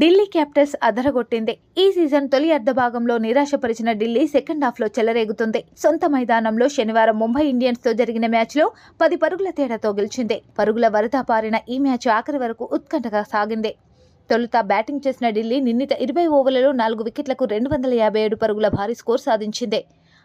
Delhi Capitals అదరగొట్టింది. ఈ season తొలి అర్ధ భాగంలో నిరాశపరిచిన ఢిల్లీ సెకండ్ హాఫ్లో చెలరేగుతుంది. సొంత మైదానంలో శనివారం ముంబై ఇండియన్స్తో జరిగిన మ్యాచ్లో పది పరుగుల తేడాతో గెలిచింది. పరుగుల వరద పారిన ఈ మ్యాచ్ ఆఖరి వరకు ఉత్కంఠగా సాగింది. తొలుత బ్యాటింగ్ చేసిన ఢిల్లీ నిన్నిత ఇరవై ఓవర్లలో నాలుగు వికెట్లకు రెండు వందల యాభై ఏడు పరుగుల భారీ స్కోర్ సాధించింది.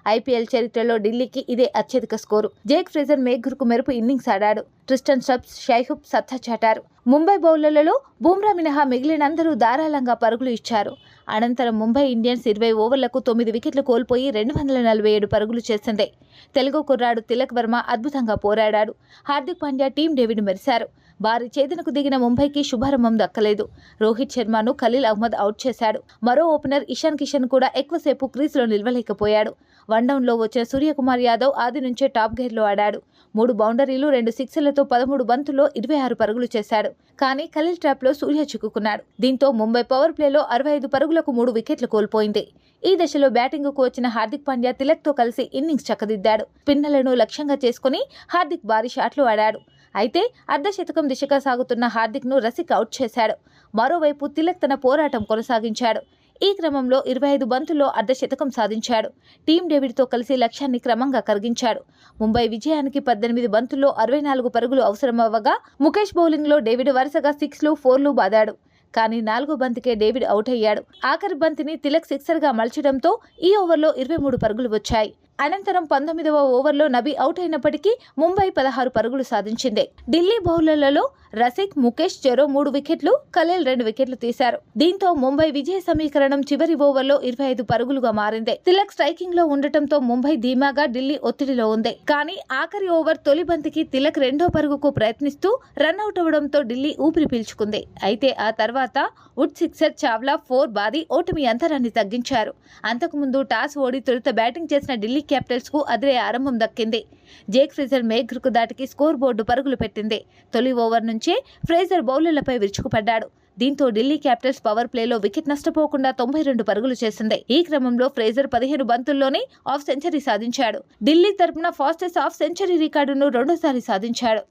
ఐపీఎల్ చరిత్రలో ఢిల్లీకి ఇదే అత్యధిక స్కోరు. జేక్ ఫ్రేజర్ మేఘర్కు మెరుపు ఇన్నింగ్స్ ఆడాడు. ట్రిస్టన్ సబ్స్ షైహుబ్ సత్తా చాటారు. ముంబై బౌలర్లలో బూమ్రా మినహా మిగిలినందరూ ధారాళంగా పరుగులు ఇచ్చారు. అనంతరం ముంబై ఇండియన్స్ ఇరవై ఓవర్లకు తొమ్మిది వికెట్లు కోల్పోయి రెండు వందల నలభై ఏడు పరుగులు చేసింది. తెలుగు కుర్రాడు తిలక్ వర్మ అద్భుతంగా పోరాడాడు. హార్దిక్ పాండ్యా టీం డేవిడ్ మెరిశారు. వారి చేతనకు దిగిన ముంబైకి శుభారంభం దక్కలేదు. రోహిత్ శర్మను ఖలీల్ అహ్మద్ అవుట్ చేశాడు. మరో ఓపెనర్ ఇషాన్ కిషన్ కూడా ఎక్కువసేపు క్రీజ్లో నిలవలేకపోయాడు. వన్డౌన్లో వచ్చిన సూర్యకుమార్ యాదవ్ ఆది నుంచే టాప్ గేర్లో ఆడాడు. మూడు బౌండరీలు రెండు సిక్సర్లతో పదమూడు బంతుల్లో ఇరవై ఆరు పరుగులు చేశాడు. కానీ ఖలీల్ ట్రాప్లో సూర్య చిక్కుకున్నాడు. దీంతో ముంబై పవర్ ప్లేలో అరవై ఐదు పరుగులకు మూడు వికెట్లు కోల్పోయింది. ఈ దశలో బ్యాటింగ్కు వచ్చిన హార్దిక్ పాండ్యా తిలక్తో కలిసి ఇన్నింగ్స్ చక్కదిద్దాడు. స్పిన్నర్లను లక్ష్యంగా చేసుకుని హార్దిక్ భారీ షాట్లు ఆడాడు. అయితే అర్ధశతకం దిశగా సాగుతున్న హార్దిక్ను రసిక్ అవుట్ చేశాడు. మరోవైపు తిలక్ తన పోరాటం కొనసాగించాడు. ఈ క్రమంలో ఇరవై ఐదు బంతుల్లో అర్ధశతకం సాధించాడు. టీం డేవిడ్తో కలిసి లక్ష్యాన్ని క్రమంగా కరిగించాడు. ముంబై విజయానికి పద్దెనిమిది బంతుల్లో అరవై నాలుగు పరుగులు అవసరమవ్వగా ముఖేష్ బౌలింగ్లో డేవిడ్ వరుసగా సిక్స్లు ఫోర్లు బాదాడు. కానీ నాలుగో బంతికే డేవిడ్ అవుట్ అయ్యాడు. ఆఖరి బంతిని తిలక్ సిక్సర్గా మలచడంతో ఈ ఓవర్లో ఇరవై మూడు పరుగులు వచ్చాయి. అనంతరం పంతొమ్మిదవ ఓవర్లో నబీ అవుట్ అయినప్పటికీ ముంబై పదహారు పరుగులు సాధించింది. ఢిల్లీ బౌలర్లలో రసిక్ ముఖేష్ చెరో మూడు వికెట్లు కలేల్ రెండు వికెట్లు తీశారు. దీంతో ముంబై విజయ సమీకరణం చివరి ఓవర్లో ఇరవై ఐదు పరుగులుగా మారింది. తిలక్ స్ట్రైకింగ్లో ఉండటంతో ముంబై ధీమాగా ఢిల్లీ ఒత్తిడిలో ఉంది. కానీ ఆఖరి ఓవర్ తొలి బంతికి తిలక్ రెండో పరుగుకు ప్రయత్నిస్తూ రన్అట్ అవడంతో ఢిల్లీ ఊపిరి పీల్చుకుంది. అయితే ఆ తర్వాత వుడ్ సిక్సర్ చావ్లా ఫోర్ బాది ఓటమి అంతరాన్ని తగ్గించారు. అంతకుముందు టాస్ ఓడి తొలుత బ్యాటింగ్ చేసిన ఢిల్లీ క్యాపిటల్స్కు అదిరే ఆరంభం దక్కింది. జేక్ ఫ్రేజర్ మేఘ్రుకు దాటికి స్కోర్ బోర్డు పరుగులు పెట్టింది. తొలి ఓవర్ నుంచే ఫ్రేజర్ బౌలర్లపై విరుచుకుపడ్డాడు. దీంతో ఢిల్లీ క్యాపిటల్స్ పవర్ ప్లేలో వికెట్ నష్టపోకుండా తొంభై రెండు పరుగులు చేసింది. ఈ క్రమంలో ఫ్రేజర్ పదిహేను బంతుల్లోనే ఆఫ్ సెంచరీ సాధించాడు. ఢిల్లీ తరపున ఫాస్టెస్ట్ ఆఫ్ సెంచరీ రికార్డును రెండోసారి సాధించాడు.